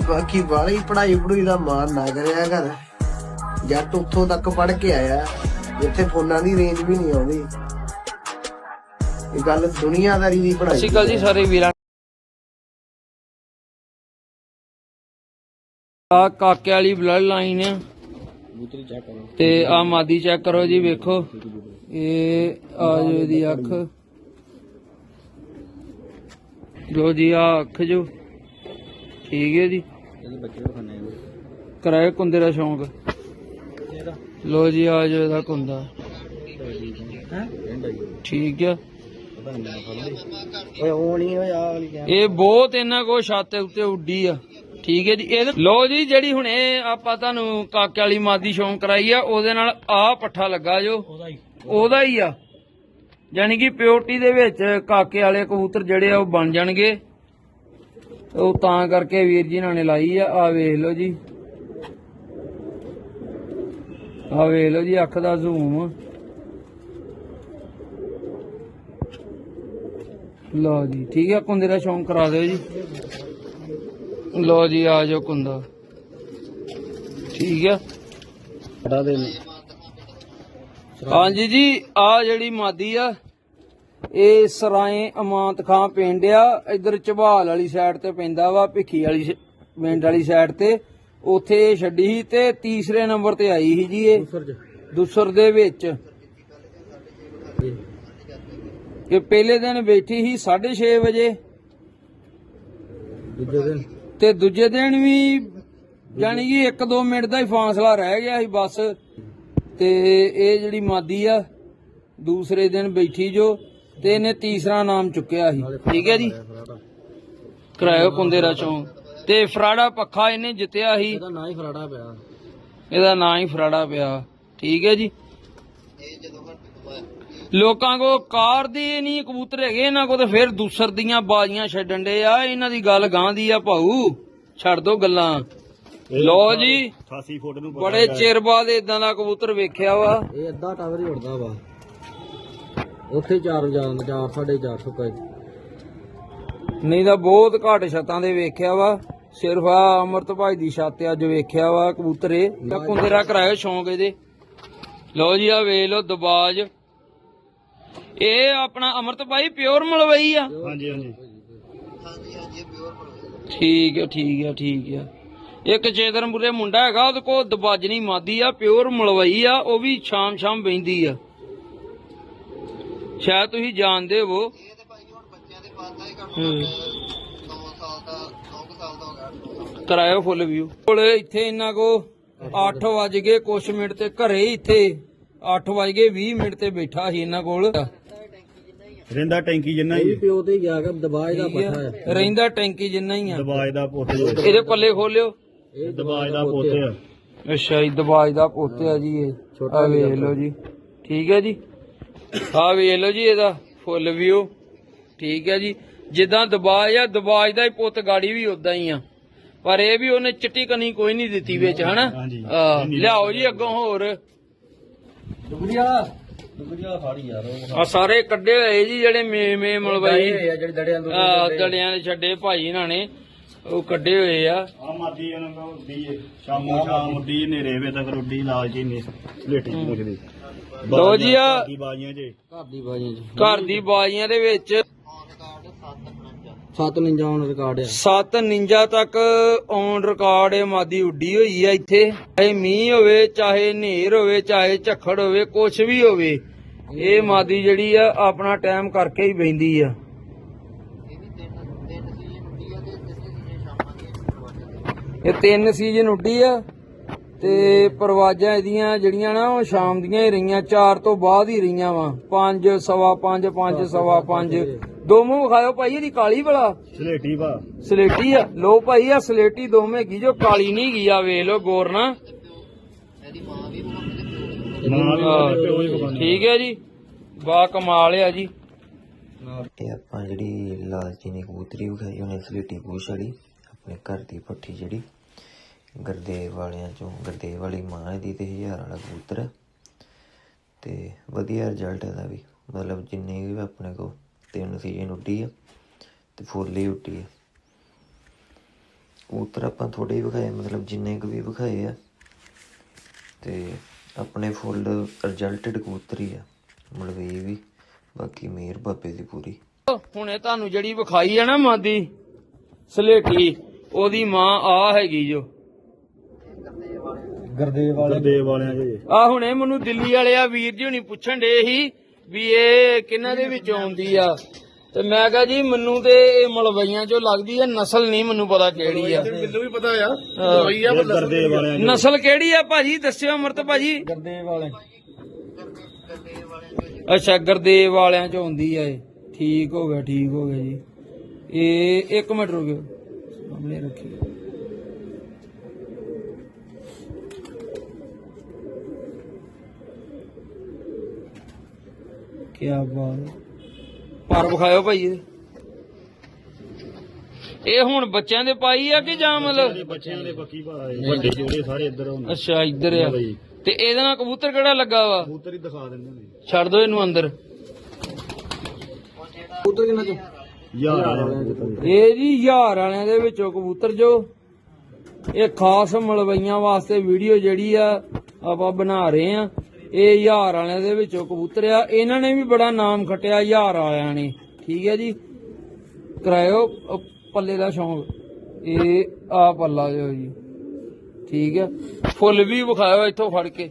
ਬਾਕੀ ਵਾਲੀ ਪੜਾਈ ਪੜੂਈ ਦਾ ਮਾਰ ਨਾ ਕਰਿਆ ਕਰ। ਜੱਟ ਉੱਥੋਂ ਤੱਕ ਪੜ ਕੇ ਆਇਆ ਜਿੱਥੇ ਫੋਨਾਂ ਦੀ ਰੇਂਜ ਵੀ ਨਹੀਂ ਆਉਂਦੀ। ਇਹ ਗੱਲ ਦੁਨੀਆਦਾਰੀ ਦੀ ਪੜਾਈ ਸਤਿ ਸ਼੍ਰੀ ਅਕਾਲ ਜੀ ਸਾਰੇ ਵੀਰਾਂ ਆ ਕਾਕੇ ਵਾਲੀ ਬਲੱਡ ਲਾਈਨ ਆ। ਤੇ ਆ ਮਾਦੀ ਚੈੱਕ ਕਰੋ ਜੀ ਵੇਖੋ। ਇਹ ਆ ਜੋ ਇਹਦੀ ਅੱਖ। ਜੋ ਜੀ ਆ ਅੱਖ ਜੋ। ਠੀਕ ਹੈ ਜੀ। ਕਰਾਏ ਕੁੰਦੇ ਦਾ ਸ਼ੌਂਕ। ਲੋ ਜੀ ਆ ਜੋ ਇਹਦਾ ਕੁੰਦਾ। ਠੀਕ ਆ। ਓਏ ਉਹ ਨਹੀਂ ਹੋਇਆ ਵਾਲੀ ਇਹ ਬਹੁਤ ਇਹਨਾਂ ਕੋ ਛੱਤ ਉੱਤੇ ਉੱਡੀ ਆ। ਠੀਕ ਹੈ ਜੀ ਇਹ ਲੋ ਜੀ ਜਿਹੜੀ ਹੁਣ ਇਹ ਆਪਾਂ ਤੁਹਾਨੂੰ ਕਾਕੇ ਵਾਲੀ ਮਾਦੀ ਸ਼ੌਂਕ ਕਰਾਈ ਆ ਉਹਦੇ ਨਾਲ ਆ ਪੱਠਾ ਲੱਗਾ ਜੋ। ਉਹਦਾ ਹੀ। ਆ। ਯਾਨੀ ਕਿ ਪਿਓਰਟੀ ਦੇ ਵਿੱਚ ਕਾਕੇ ਵਾਲੇ ਕਬੂਤਰ ਜਿਹੜੇ ਆ ਉਹ ਬਣ ਜਾਣਗੇ। ਉਹ ਤਾਂ ਕਰਕੇ ਵੀਰ ਜੀ ਨਾਲ ਨੇ ਲਾਈ ਆ ਆ ਵੇਖ ਲਓ ਜੀ। ਆ ਵੇਖ ਲਓ ਜੀ ਅੱਖ ਦਾ ਜ਼ੂਮ ਲਓ ਜੀ ਠੀਕ ਹੈ ਕੁੰਦੇ ਦਾ ਸ਼ੌਂਕ ਕਰਾ ਦਿਓ ਜੀ। ਲਓ ਜੀ ਆ ਜਾਓ ਕੁੰਦਾ। ਠੀਕ ਹੈ ਹਟਾ ਦੇ ਹਾਂਜੀ ਜੀ ਆ ਜਿਹੜੀ ਮਾਦੀ ਆ ਇਹ ਸਰਾਏ ਅਮਾਨਤ ਖਾਂ ਪਿੰਡ ਆ ਇਧਰ ਝਬਾਲ ਵਾਲੀ ਸਾਈਡ ਤੇ ਪੈਂਦਾ ਵਾ ਭਿੱਖੀ ਵਾਲੀ ਪਿੰਡ ਵਾਲੀ ਸਾਈਡ ਤੇ। ਉੱਥੇ ਛੱਡੀ ਸੀ ਤੇ ਤੀਸਰੇ ਨੰਬਰ ਤੇ ਆਈ ਸੀ ਜੀ ਇਹ। ਦੁਸਰ ਦੇ ਵਿੱਚ। ਇਹ ਪਹਿਲੇ ਦਿਨ ਬੈਠੀ ਸੀ 6:30 ਵਜੇ। ਦੂਜੇ ਦਿਨ। ਤੇ ਦੂਜੇ ਦਿਨ ਵੀ ਯਾਨੀ ਕਿ 1-2 ਮਿੰਟ ਦਾ ਹੀ ਫਾਸਲਾ ਰਹਿ ਗਿਆ ਸੀ ਬਸ। ਤੇ ਇਹ ਜਿਹੜੀ ਮਾਦੀ ਆ ਦੂਸਰੇ ਦਿਨ ਬੈਠੀ ਜੋ ਤੇ ਇਹਨੇ ਤੀਸਰਾ ਨਾਮ ਚੁੱਕਿਆ ਸੀ। ਠੀਕ ਹੈ ਜੀ? ਕਰਾਇਓ ਕੁੰਦੇਰਾ ਚੋਂ ਤੇ ਫਰਾੜਾ ਪੱਖਾ ਇਹਨੇ ਜਿੱਤਿਆ ਸੀ। ਇਹਦਾ ਨਾਂ ਹੀ ਫਰਾੜਾ ਪਿਆ। ਇਹਦਾ ਨਾਂ ਹੀ ਫਰਾੜਾ ਪਿਆ। ਠੀਕ ਹੈ ਜੀ? ਲੋਕਾਂ ਕੋ ਕਾਰ ਦੇ ਨਹੀਂ ਕਬੂਤਰ ਹੈਗੇ ਇਹਨਾਂ ਕੋ ਤੇ ਫਿਰ ਦੂਸਰ ਦੀਆਂ ਬਾਜ਼ੀਆਂ ਛੱਡਣ ਦੇ ਆ। ਇਹਨਾਂ ਦੀ ਗੱਲ ਗਾਂ ਦੀ ਆ ਭਾਊ। ਛੱਡ ਦੋ ਗੱਲਾਂ। ਲੋ ਜੀ 88 ਫੁੱਟ ਨੂੰ ਬੜੇ ਚਿਰ ਬਾਅਦ ਇਦਾਂ ਦਾ ਕਬੂਤਰ ਵੇਖਿਆ ਵਾ। ਇਹ ਅੱਧਾ ਟਾਵਰ ਹੀ ਉੜਦਾ ਵਾ। ਉੱਥੇ 4 ਜਾਂਦਾ 4 4.5 ਫੁੱਕਾ ਨਹੀਂ ਤਾਂ ਬਹੁਤ ਘੱਟ ਛੱਤਾਂ ਦੇ ਵੇਖਿਆ ਵਾ। ਸਿਰਫ ਆ ਅਮਰਤ ਭਾਈ ਦੀ ਛੱਤ ਅੱਜ ਵੇਖਿਆ ਵਾ ਕਬੂਤਰੇ। ਤਾਂ ਕੁੰਦਰਾ ਕਰਾਇਓ ਸ਼ੌਂਕ ਇਹਦੇ। ਲੋ ਜੀ ਆ ਵੇਖ ਲੋ ਦਬਾਜ। ਇਹ ਆਪਣਾ ਅਮਰਤ ਭਾਈ ਪਿਓਰ ਮਲਵਈ ਆ। ਹਾਂਜੀ ਹਾਂਜੀ। ਠੀਕ ਹੈ ਠੀਕ ਹੈ ਠੀਕ ਹੈ ਇੱਕ ਚੇਤਨਪੁਰੇ ਮੁੰਡਾ ਹੈਗਾ ਉਹਦੇ ਕੋਲ ਦਬਾਜਣੀ ਮਾਦੀ ਆ ਪਿਓਰ ਮਲਵਈ ਆ ਉਹ ਵੀ ਸ਼ਾਮ ਸ਼ਾਮ ਬੈਂਦੀ ਆ। ਸ਼ਾਇਦ ਤੁਸੀਂ ਜਾਣਦੇ ਹੋ ਹੂੰ ਕਰਾਇਓ ਫੁੱਲ ਵਿਊ। ਕੋਲ ਇੱਥੇ ਇਹਨਾਂ ਕੋ 8 ਵਜ ਗਏ ਕੁਛ ਮਿੰਟ ਤੇ ਘਰੇ ਹੀ ਇੱਥੇ 8 ਵਜ ਗਏ 20 ਮਿੰਟ ਤੇ ਬੈਠਾ ਸੀ ਇਹਨਾਂ ਕੋਲ। ਰਿੰਦਾ ਟੈਂਕੀ ਜਿੰਨਾ ਹੀ ਪਿਓ ਤੇ ਗਿਆ ਕਿ ਦਬਾਜ ਦਾ ਪੱਠਾ ਹੈ। ਰਹਿੰਦਾ ਟੈਂਕੀ ਜਿੰਨਾ ਹੀ ਆ। ਦਬਾਜ ਦਾ ਪੁੱਤ ਇਹਦੇ ਪੱਲੇ ਖੋਲਿਓ। ਦਬਾਜ ਦਾ ਪੁੱਤ ਆ। ਅੱਛਾ ਜੀ ਦਬਾਜ ਦਾ ਪੁੱਤ ਆ ਜੀ ਇਹ। ਆ ਵੇਖ ਲਓ ਜੀ। ਠੀਕ ਹੈ ਜੀ। ਆ ਵੇਖ ਲਓ ਜੀ ਇਹਦਾ ਫੁੱਲ ਵਿਊ ਠੀਕ ਹੈ ਜੀ। ਜਿੱਦਾਂ ਦਬਾਜ ਆ ਦਬਾਜ ਦਾ ਹੀ ਪੁੱਤ ਗਾੜੀ ਵੀ ਉਦਾਂ ਹੀ ਆ। ਪਰ ਇਹ ਵੀ ਉਹਨੇ ਚਿੱਟੀ ਕਨੀ ਕੋਈ ਨਹੀਂ ਦਿੱਤੀ ਵਿੱਚ ਹਨਾ? ਲਿਆਓ ਜੀ ਅੱਗੋਂ ਹੋਰ। ਫਾੜੀ ਯਾਰ ਆ ਸਾਰੇ ਕੱਢੇ ਹੋਏ ਜੀ ਜਿਹੜੇ ਮੇ ਮੇ ਮਲਵਾਈ। ਜਿਹੜੇ ਦੜਿਆਂ ਦੜਿਆਂ ਦੇ ਛੱਡੇ ਭਾਈ ਇਹਨਾਂ ਨੇ। ਉਹ ਕੱਢੇ ਹੋਏ ਆ। ਆ ਮਾਦੀ ਉਹਨਾਂ ਨੂੰ ਉੱਡੀ ਸ਼ਾਮੋ ਸ਼ਾਮ ਉੱਡੀ ਨੇਰੇ ਵੇ ਤੱਕ ਉੱਡੀ ਲਾਲਚੀ ਨੇ। ਲੇਟੀ ਚ ਲਓ ਜੀ ਆ- ਦੀ ਬਾਜੀਆਂ ਜੇ। ਘਰ ਦੀ ਬਾਜੀ ਚ ਘਰ ਦੀ ਬਾਜ਼ੀਆਂ ਦੇ ਵਿੱਚ 7 ਨਿੰਜਾ ਹੁਣ ਰਿਕਾਰਡ ਆ। ਸੱਤ ਨਿੰਜਾ ਤੱਕ ਔਨ ਰਿਕਾਰਡ ਇਹ ਮਾਦੀ ਉੱਡੀ ਹੋਈ ਆ ਇੱਥੇ। ਚਾਹੇ ਮੀਂਹ ਹੋਵੇ ਚਾਹੇ ਹਨੇਰ ਹੋਵੇ ਚਾਹੇ ਝੱਖੜ ਹੋਵੇ ਕੁਛ ਵੀ ਹੋਵੇ ਇਹ ਮਾਦੀ ਜਿਹੜੀ ਆ ਆਪਣਾ ਟਾਈਮ ਕਰਕੇ ਹੀ ਬੈਂਦੀ ਆ। ਇਹ ਤਿੰਨ ਸੀਜ਼ਨ ਉੱਡੀ ਆ। ਤੇ ਪਰਵਾਜਾਂ ਇਹਦੀਆਂ ਜਿਹੜੀਆਂ ਨਾ ਉਹ ਸ਼ਾਮ ਦੀਆਂ ਹੀ ਰਹੀਆਂ 4 ਤੋਂ ਬਾਅਦ ਹੀ ਰਹੀਆਂ ਵਾ। 5 ਸਵਾ 5 5 ਸਵਾ 5 ਦੋਵੇਂ ਵਿਖਾਇਓ ਭਾਈ ਇਹਦੀ ਕਾਲੀ ਭਲਾ ਸਲੇਟੀ ਵਾ। ਸਲੇਟੀ ਆ। ਲੋ ਭਾਈ ਆ ਸਲੇਟੀ ਦੋਵੇਂ ਹੈਗੀ ਜੋ ਕਾਲੀ ਨਹੀਂ ਗਈ ਆ ਵੇਖ ਲੋ ਗੌਰ ਨਾ ਮਾਂ ਵੀ ਉਹਦੇ ਪਿਓ ਹੀ ਬਗਾਨਾ ਠੀਕ ਹੈ ਜੀ। ਬਾ ਕਮਾਲ ਆ ਜੀ। ਇਹ ਆਪਾਂ ਜਿਹੜੀ ਲਾਲਚੀ ਨੇ ਕਬੂਤਰੀ ਵਿਖਾਈ ਉਹਨੇ ਸਲੇਟੀ ਪੂਛ ਵਾਲੀ ਆਪਣੇ ਘਰ ਦੀ ਪੱਠੀ ਜਿਹੜੀ। ਗੁਰਦੇਵ ਵਾਲਿਆਂ ਚੋਂ, ਗੁਰਦੇਵ ਵਾਲੀ ਮਾਂ ਇਹਦੀ ਤੇ ਹਜ਼ਾਰ ਵਾਲਾ ਕਬੂਤਰ ਤੇ ਵਧੀਆ ਰਿਜ਼ਲਟ ਇਹਦਾ ਵੀ। ਮਤਲਬ ਜਿੰਨੇ ਵੀ ਆਪਣੇ ਕੋ ਤਿੰਨ ਸੀਜ਼ਨ ਉੱਡੀ ਆ ਤੇ ਫੁੱਲ ਹੀ ਉੱਡੀ ਆ। ਕਬੂਤਰ ਆਪਾਂ ਥੋੜੇ ਵਿਖਾਏ, ਮਤਲਬ ਜਿੰਨੇ ਕੁ ਵੀ ਵਿਖਾਏ ਆ। ਤੇ ਆਪਣੇ ਫੁੱਲ ਰਿਜ਼ਲਟਡ ਕਬੂਤਰ ਹੀ ਆ। ਮਤਲਬ ਇਹ ਵੀ, ਬਾਕੀ ਮੇਰ ਬਾਬੇ ਦੀ ਪੂਰੀ। ਹੁਣੇ ਤੁਹਾਨੂੰ ਜਿਹੜੀ ਵਿਖਾਈ ਆ ਨਾ ਮਾਦੀ ਸਲੇਟੀ, ਉਹਦੀ ਮਾਂ ਆ ਹੈਗੀ ਜੋ। ਗੁਰਦੇਵ ਵਾਲਿਆਂ ਦੇ। ਆ ਹੁਣੇ ਮੈਨੂੰ ਦਿੱਲੀ ਵਾਲੇ ਆ ਵੀਰ ਜੀ ਹੁਣੀ ਪੁੱਛਣ ਡੇ ਸੀ ਵੀ ਇਹ ਕਿਹਨਾਂ ਦੇ ਵਿੱਚੋਂ ਆਉਂਦੀ ਆ। ਤੇ ਮੈਂ ਕਿਹਾ ਜੀ ਮੈਨੂੰ ਤੇ ਇਹ ਮਲਵਈਆਂ ਚੋਂ ਲੱਗਦੀ ਆ ਨਸਲ ਨਹੀਂ ਮੈਨੂੰ ਪਤਾ ਕਿਹੜੀ ਆ। ਮੈਨੂੰ ਵੀ ਪਤਾ ਆ ਹਾਂ। ਗੁਰਦੇਵ ਵਾਲਿਆਂ ਦੇ ਨਸਲ ਕਿਹੜੀ ਆ ਭਾਜੀ? ਦੱਸਿਓ ਅਮਰਤ ਭਾਜੀ। ਗੁਰਦੇਵ ਵਾਲੇ। ਅੱਛਾ ਗਰਦੇਵ ਵਾਲਿਆਂ ਚ ਆਉਂਦੀ ਆ ਇਹ। ਠੀਕ ਹੋ ਗਿਆ ਠੀਕ ਹੋ ਗਿਆ ਜੀ। ਇਹ ਇੱਕ ਮਿੰਟ ਰੁਕਿਓ। ਸਾਹਮਣੇ ਰੱਖਿਓ। ਕੀ ਬਾਤ। ਪਰ ਵਿਖਾਇਓ ਭਾਈ। ਇਹ। ਹੁਣ ਬੱਚਿਆਂ ਦੇ ਪਾਈ ਆ ਕਿ ਜਾਂ ਮਤਲਬ ਬੱਚਿਆਂ ਦੇ ਬੱਕੀ ਭਾਏ ਵੱਡੇ ਜੋੜੇ ਸਾਰੇ ਇੱਧਰ ਹੋਣ। ਅੱਛਾ ਇੱਧਰ ਆ। ਭਾਈ ਤੇ ਇਹਦੇ ਨਾਲ ਕਬੂਤਰ ਕਿਹੜਾ ਲੱਗਾ ਵਾ? ਕਬੂਤਰ ਹੀ ਦਿਖਾ ਦਿੰਦੇ ਨੇ। ਛੱਡ ਦੋ ਇਹਨੂੰ ਅੰਦਰ। ਕਬੂਤਰ ਕਿੰਨਾ ਚੋਂ? ਯਾਰ ਵਾਲਿਆਂ। ਇਹ ਜੀ ਹਜ਼ਾਰ ਵਾਲਿਆਂ ਦੇ ਵਿੱਚੋਂ ਕਬੂਤਰ ਜੋ। ਇਹ ਖਾਸ ਮਲਵਈਆਂ ਵਾਸਤੇ ਵੀਡੀਓ ਜਿਹੜੀ ਆ ਆਪਾਂ ਬਣਾ ਰਹੇ ਆ। ਇਹ ਹਜ਼ਾਰ ਵਾਲਿਆਂ ਦੇ ਵਿੱਚੋਂ ਕਬੂਤਰ ਆ। ਇਹਨਾਂ ਨੇ ਵੀ ਬੜਾ ਨਾਮ ਖਟਿਆ ਹਜ਼ਾਰ ਵਾਲਿਆਂ ਨੇ। ਠੀਕ ਹੈ ਜੀ? ਕਰਾਇਓ ਪੱਲੇ ਦਾ ਸ਼ੌਂਕ। ਇਹ ਆ ਪੱਲਾ ਜੋ ਜੀ। ਠੀਕ ਹੈ? ਫੁੱਲ ਵੀ ਵਿਖਾਇਓ ਇੱਥੋਂ ਫੜ ਕੇ।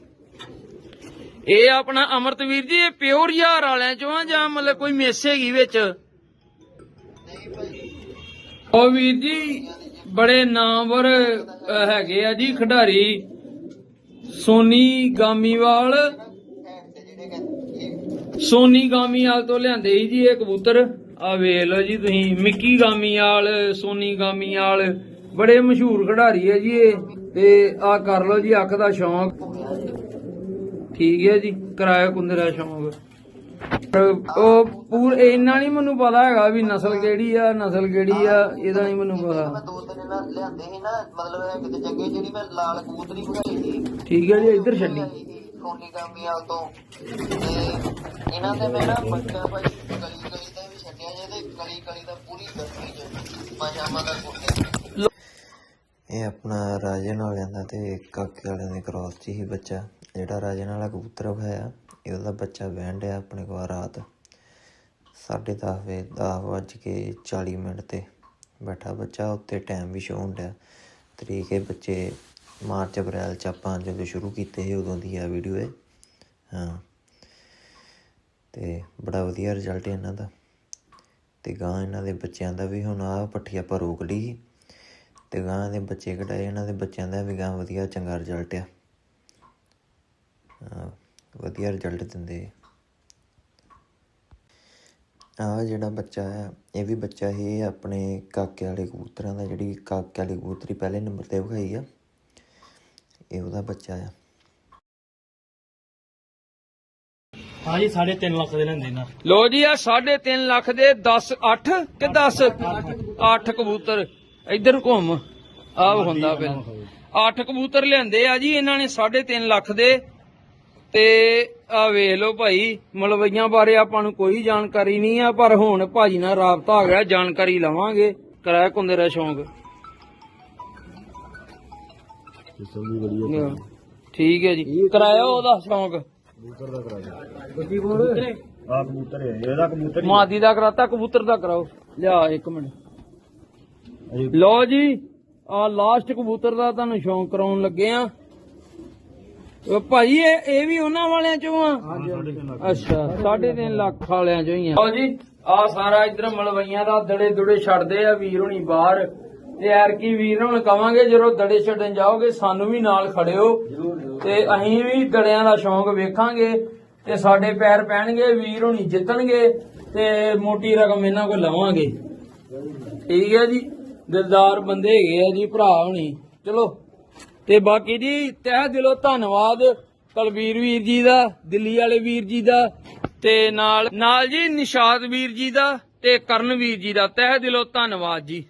ਇਹ ਆਪਣਾ ਅਮਰਤਵੀਰ ਜੀ, ਇਹ ਪਿਓਰ ਹਜ਼ਾਰ ਵਾਲਿਆਂ ਚੋਂ ਆ ਜਾਂ ਮਤਲਬ ਕੋਈ ਮਿਸ ਹੈਗੀ ਵਿੱਚ? ਉਹ ਵੀਰ ਜੀ, ਬੜੇ ਨਾਮਵਰ ਹੈਗੇ ਆ ਜੀ ਖਿਡਾਰੀ। ਸੋਨੀ ਗਾਮੀਵਾਲ। ਸੋਨੀ ਗਾਮੀਵਾਲ ਤੋਂ ਲਿਆਂਦੇ ਸੀ ਜੀ ਇਹ ਕਬੂਤਰ। ਆ ਵੇਖ ਲਓ ਜੀ ਤੁਸੀਂ, ਮਿੱਕੀ ਗਾਮੀਵਾਲ, ਸੋਨੀ ਗਾਮੀਵਾਲ, ਬੜੇ ਮਸ਼ਹੂਰ ਖਿਡਾਰੀ ਹੈ ਜੀ ਇਹ। ਤੇ ਆ ਕਰ ਲਓ ਜੀ ਅੱਖ ਦਾ ਸ਼ੌਂਕ। ਠੀਕ ਹੈ ਜੀ, ਕਿਰਾਇਆ ਕੁੰਦਰਾ ਸ਼ੌਂਕ। ਪਰ ਉਹ ਪੂਰ ਇੰਨਾ ਨਹੀਂ ਮੈਨੂੰ ਪਤਾ ਹੈਗਾ ਵੀ ਨਸਲ ਕਿਹੜੀ ਆ, ਨਸਲ ਕਿਹੜੀ ਆ, ਇਹਦਾ ਨਹੀਂ ਮੈਨੂੰ ਪਤਾ। ਦੋ ਤਿੰਨ ਲਿਆਂਦੇ ਸੀ ਨਾ, ਮਤਲਬ ਕਿਤੇ ਚੰਗੇ, ਜਿਹੜੀ ਮੈਂ ਲਾਲ ਕਬੂਤਰੀ ਭਗਾਈ ਸੀ। ਠੀਕ ਹੈ ਜੀ ਇੱਧਰ ਛੱਡੀ। ਸੋਨੀ ਕਾਮੀਆਂ ਤੋਂ। ਤੇ ਇਹਨਾਂ ਦੇ ਮੈਂ ਨਾ ਬੱਚਾ ਭਾਈ ਗਲੀ ਗਲੀ ਦਾ ਵੀ ਛੱਡਿਆ ਜੇ ਤੇ ਗਲੀ ਗਲੀ ਦਾ ਪੂਰੀ ਗਰਮੀ ਚ ਮਾਸ਼ਾਮਾ ਦਾ ਕੁੱਤੇ ਇਹ ਆਪਣਾ ਰਾਜਨ ਵਾਲਿਆਂ ਦਾ ਤੇ ਕਾਕੇ ਵਾਲਿਆਂ ਦੇ ਕ੍ਰਾਸ ਚ ਹੀ ਬੱਚਾ। ਜਿਹੜਾ ਰਾਜਨ ਵਾਲਾ ਕਬੂਤਰ ਵਿਖਾਇਆ ਇਹ ਉਹਦਾ ਬੱਚਾ ਬਹਿਣ ਡਿਆ ਆਪਣੇ ਕੋਲ ਰਾਤ। 10:30 ਵਜੇ 10 ਵੱਜ ਕੇ 40 ਮਿੰਟ ਤੇ ਬੈਠਾ ਬੱਚਾ ਉੱਤੇ ਟਾਈਮ ਵੀ ਸ਼ੋ ਹੁੰਦਾ ਤਰੀਕ ਬੱਚੇ ਮਾਰਚ ਅਪ੍ਰੈਲ ਚ ਆਪਾਂ ਜਦੋਂ ਸ਼ੁਰੂ ਕੀਤੇ ਸੀ ਉਦੋਂ ਦੀ ਆ ਵੀਡੀਓ ਇਹ। ਹਾਂ। ਤੇ ਬੜਾ ਵਧੀਆ ਰਿਜ਼ਲਟ ਹੈ ਇਹਨਾਂ ਦਾ। ਤੇ ਗਾਂ ਇਹਨਾਂ ਦੇ ਬੱਚਿਆਂ ਦਾ ਵੀ ਹੁਣ ਆਹ ਪੱਠੀ ਆਪਾਂ ਰੋਕ ਲਈ ਸੀ। ਤੇ ਗਾਂ ਦੇ ਬੱਚੇ ਕਢਾਏ ਇਹਨਾਂ ਦੇ ਬੱਚਿਆਂ ਦਾ ਵੀ ਗਾਂ ਵਧੀਆ ਚੰਗਾ ਰਿਜ਼ਲਟ ਆ। ਹਾਂ, ਵਧੀਆ ਰਿਜ਼ਲਟ ਦਿੰਦੇ ਆ। ਜਿਹੜਾ ਬੱਚਾ ਆ ਇਹ ਵੀ ਬੱਚਾ ਹੀ ਆਪਣੇ ਕਾਕੇ ਵਾਲੇ ਕਬੂਤਰਾਂ ਦਾ ਜਿਹੜੀ ਕਾਕੇ ਵਾਲੀ ਕਬੂਤਰੀ ਪਹਿਲੇ ਨੰਬਰ ਤੇ ਵਿਖਾਈ ਆ। ਇਹ ਉਹਦਾ ਬੱਚਾ ਆ। ਹਾਂ ਜੀ 3.5 ਲੱਖ ਦੇ ਲੈਂਦੇ ਨਾ। ਲੋ ਜੀ ਆ 3.5 ਲੱਖ ਦੇ 10 8 ਕਿ 10 8 ਕਬੂਤਰ। ਇੱਧਰ ਘੁੰਮ। ਆ ਹੁੰਦਾ ਪਹਿਲਾਂ 8 ਕਬੂਤਰ ਲਿਆਂਦੇ ਆ ਜੀ ਇਹਨਾਂ ਨੇ 3.5 ਲੱਖ ਦੇ। ਤੇ ਆ ਵੇਖ ਲਓ ਭਾਈ ਮਲਵਈਆਂ ਬਾਰੇ ਆਪਾਂ ਨੂੰ ਕੋਈ ਜਾਣਕਾਰੀ ਨਹੀਂ ਆ ਪਰ ਹੁਣ ਭਾਜੀ ਨਾਲ ਰਾਬਤਾ ਆ ਗਿਆ ਜਾਣਕਾਰੀ ਲਵਾਂਗੇ। ਕਿਰਾਇਆ ਕੁੰਦੇ ਦਾ ਸ਼ੌਂਕ। ਹਾਂ, ਠੀਕ ਹੈ ਜੀ। ਕਿਰਾਇਆ ਉਹਦਾ ਸ਼ੌਂਕ। ਕਬੂਤਰ ਦਾ ਕਰਾ ਆ ਕਬੂਤਰ? ਹੈ। ਇਹਦਾ ਕਬੂਤਰ ਹੀ ਮਾਦੀ ਦਾ ਕਰਾਤਾ ਕਬੂਤਰ ਦਾ ਕਰਾਓ। ਲਿਆ ਇੱਕ ਮਿੰਟ। ਅਜੇ ਲਓ ਜੀ ਆ ਲਾਸਟ ਕਬੂਤਰ ਦਾ ਤੁਹਾਨੂੰ ਸ਼ੌਂਕ ਕਰਾਉਣ ਲੱਗੇ ਆ। ਉਹ ਭਾਈ ਇਹ ਇਹ ਵੀ ਉਹਨਾਂ ਵਾਲਿਆਂ ਚੋਂ ਆ? ਅੱਛਾ 3.5 ਲੱਖ ਵਾਲਿਆਂ ਚੋਂ ਹੀ ਆ। ਲਓ ਜੀ ਆ ਸਾਰਾ ਇਧਰ ਮਲਵਈਆਂ ਦਾ ਦੜੇ ਦੁੜੇ ਛੱਡਦੇ ਆ ਵੀਰ ਹੁਣੀ ਬਾਹਰ। ਤੇ ਐਰ ਕੀ ਵੀਰ ਹੁਣ ਕਵਾਂਗੇ ਜਦੋਂ ਦੜੇ ਛੱਡਣ ਜਾਓਗੇ ਸਾਨੂੰ ਵੀ ਨਾਲ ਖੜਿਓ। ਤੇ ਅਸੀਂ ਵੀ ਦੜਿਆਂ ਦਾ ਸ਼ੌਂਕ ਵੇਖਾਂਗੇ ਤੇ ਸਾਡੇ ਪੈਰ ਪੈਣਗੇ ਵੀਰ ਹੁਣੀ ਜਿੱਤਣਗੇ ਤੇ ਮੋਟੀ ਰਕਮ ਇਹਨਾਂ ਕੋਲ ਲਵਾਂਗੇ। ਠੀਕ ਹੈ ਜੀ ਦਿਲਦਾਰ ਬੰਦੇ ਹੈਗੇ ਆ ਜੀ ਭਰਾ ਹੁਣੀ। ਚਲੋ ਤੇ ਬਾਕੀ ਜੀ ਤਹਿ ਦਿਲੋਂ ਧੰਨਵਾਦ ਕਲਬੀਰ ਵੀਰ ਜੀ ਦਾ ਦਿੱਲੀ ਵਾਲੇ ਵੀਰ ਜੀ ਦਾ ਤੇ ਨਾਲ ਨਾਲ ਜੀ ਨਿਸ਼ਾਦ ਵੀਰ ਜੀ ਦਾ ਤੇ ਕਰਨ ਵੀਰ ਜੀ ਦਾ। ਤਹਿ ਦਿਲੋਂ ਧੰਨਵਾਦ ਜੀ।